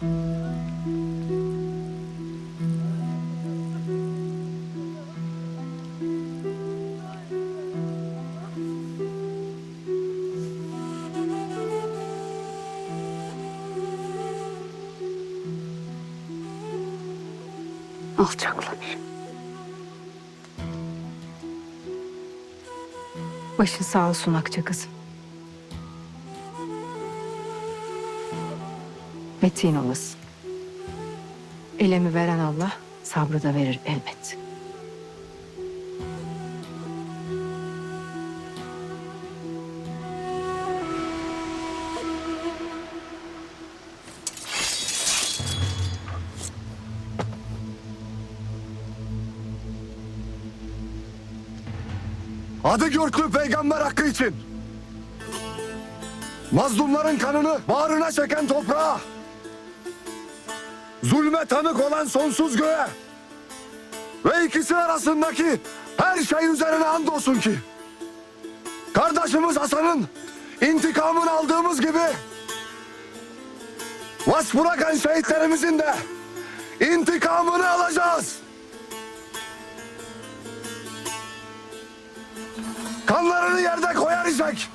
Alçaklar. Başın sağ olsun Akça kızım. Metin olasın. Elemi veren Allah sabrı da verir elbet. Adı Gürklü peygamber hakkı için. Mazlumların kanını bağrına çeken toprağa. Zulme tanık olan sonsuz göğe. Ve ikisi arasındaki her şey üzerine andolsun ki. Kardeşimiz Hasan'ın intikamını aldığımız gibi vasf bırakan şehitlerimizin de intikamını alacağız. Kanlarını yerde koyar isek.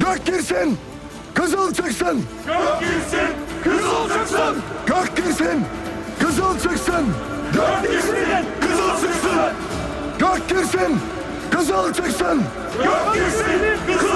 Gök girsin, kızıl çıksın. Gök girsin, kızıl çıksın. Gök girsin, kızıl çıksın. Gök girsin, kızıl çıksın. Gök girsin, kızıl çıksın. Gök girsin, kızıl